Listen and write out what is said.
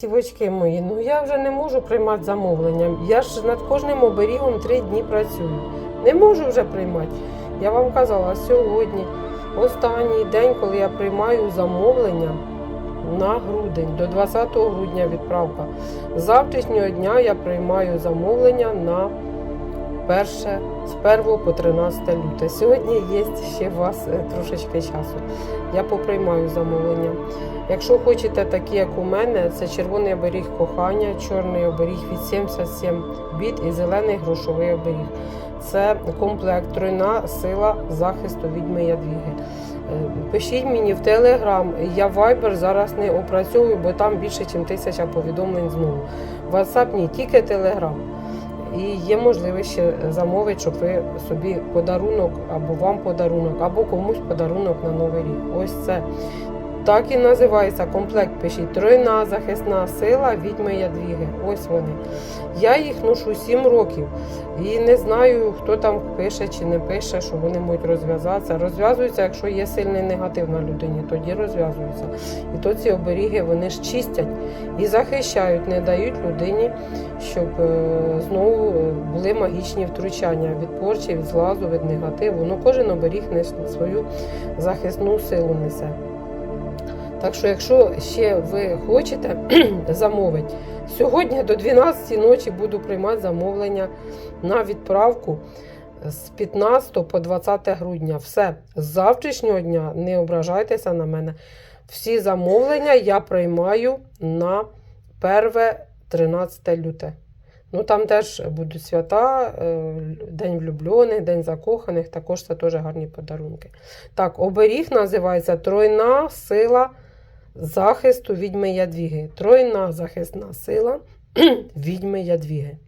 Сівочки мої, ну я вже не можу приймати замовлення. Я ж над кожним оберігом три дні працюю. Не можу вже приймати. Я вам казала, сьогодні останній день, коли я приймаю замовлення на грудень, до 20 грудня відправка. З завтрашнього дня я приймаю замовлення на перше, з 1 по 13 люте. Сьогодні є ще у вас е, трошечки часу. Я поприймаю замовлення. Якщо хочете такі, як у мене, це червоний оберіг кохання, чорний оберіг від 77 біт і зелений грошовий оберіг. Це комплект тройна сила захисту відьми ядвіги. Е, Пишіть мені в Телеграм, я Viber зараз не опрацьовую, бо там більше, ніж тисяча повідомлень знову. WhatsApp ні, тільки Телеграм. І є можливість ще замовити, щоб ви собі подарунок або вам подарунок, або комусь подарунок на Новий рік. Ось це. Так і називається комплект. Пишіть тройна захисна сила відьми ядвіги. Ось вони. Я їх ношу 7 років. І не знаю, хто там пише чи не пише, що вони можуть розв'язатися. Розв'язуються, якщо є сильний негатив на людині, тоді розв'язуються. І то ці оберіги вони ж чистять і захищають, не дають людині, щоб е, знову е, були магічні втручання від порчі, від злазу, від негативу. Ну, кожен оберіг свою захисну силу несе. Так що, якщо ще ви хочете замовити, сьогодні до 12 ночі буду приймати замовлення на відправку з 15 по 20 грудня. Все, з завтрашнього дня не ображайтеся на мене. Всі замовлення я приймаю на 1-13 люте. Ну там теж будуть свята, е, День влюблених, День закоханих, також це теж гарні подарунки. Так, оберіг називається Тройна сила захисту відьми Ядвіги. Тройна захисна сила відьми Ядвіги.